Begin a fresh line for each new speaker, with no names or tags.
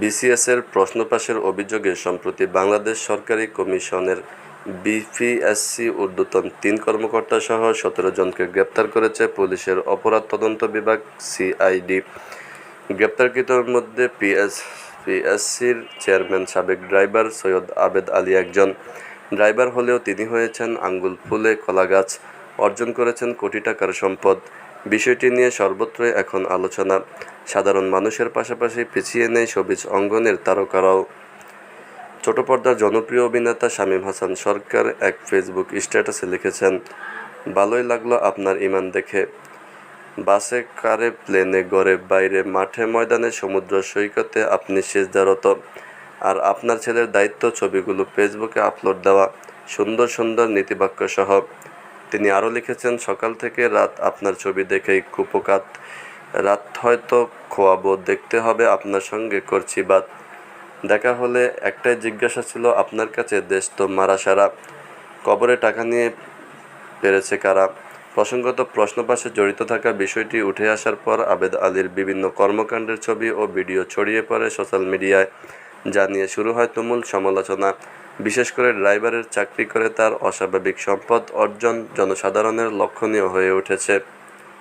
বিসিএসের প্রশ্নফাঁসের অভিযোগে সম্প্রতি বাংলাদেশ সরকারি কমিশনের বিপিএসসি ঊর্ধ্বতন তিন কর্মকর্তাসহ সতেরো জনকে গ্রেপ্তার করেছে পুলিশের অপরাধ তদন্ত বিভাগ সিআইডি। গ্রেপ্তারকৃতর মধ্যে পিএস পিএসসির চেয়ারম্যান সাবেক ড্রাইভার সৈয়দ আবেদ আলী একজন। ড্রাইভার হলেও তিনি হয়েছেন আঙ্গুল ফুলে কলাগাছ। অর্জন করেছেন কোটি টাকার সম্পদ। বিষয়টি নিয়ে সর্বত্রই এখন আলোচনা। সাধারণ মানুষের পাশাপাশি পিছিয়ে নেই সবিজ অঙ্গনের তারকারাও। ছোট পর্দার জনপ্রিয় অভিনেতা শামীম হাসান সরকার এক ফেসবুক স্ট্যাটাসে লিখেছেন, ভালোই লাগল আপনার ইমান দেখে। বাসে, কারে, প্লেনে, গড়ে, বাইরে, মাঠে, ময়দানে, সমুদ্র সৈকতে আপনি সেজদারত। আর আপনার ছেলের দায়িত্ব ছবিগুলো ফেসবুকে আপলোড দেওয়া। সুন্দর সুন্দর নীতিবাক্য সহ তিনি আরও লিখেছেন, সকাল থেকে রাত আপনার ছবি দেখেই কুপকাত। রাত হয়তো খোয়াবো, দেখতে হবে আপনার সঙ্গে করছি বাত। দেখা হলে একটাই জিজ্ঞাসা ছিল, আপনার কাছে দেশ তো মারা সারা, কবরে টাকা নিয়ে পেরেছে কারা? প্রসঙ্গত, প্রশ্নপাশে জড়িত থাকা বিষয়টি উঠে আসার পর আবেদ আলীর বিভিন্ন কর্মকাণ্ডের ছবি ও ভিডিও ছড়িয়ে পড়ে সোশ্যাল মিডিয়ায়। যা নিয়ে শুরু হয় তুমুল সমালোচনা। বিশেষ করে ড্রাইভারের চাকরি করে তার অস্বাভাবিক সম্পদ অর্জন জনসাধারণের লক্ষণীয় হয়ে উঠেছে।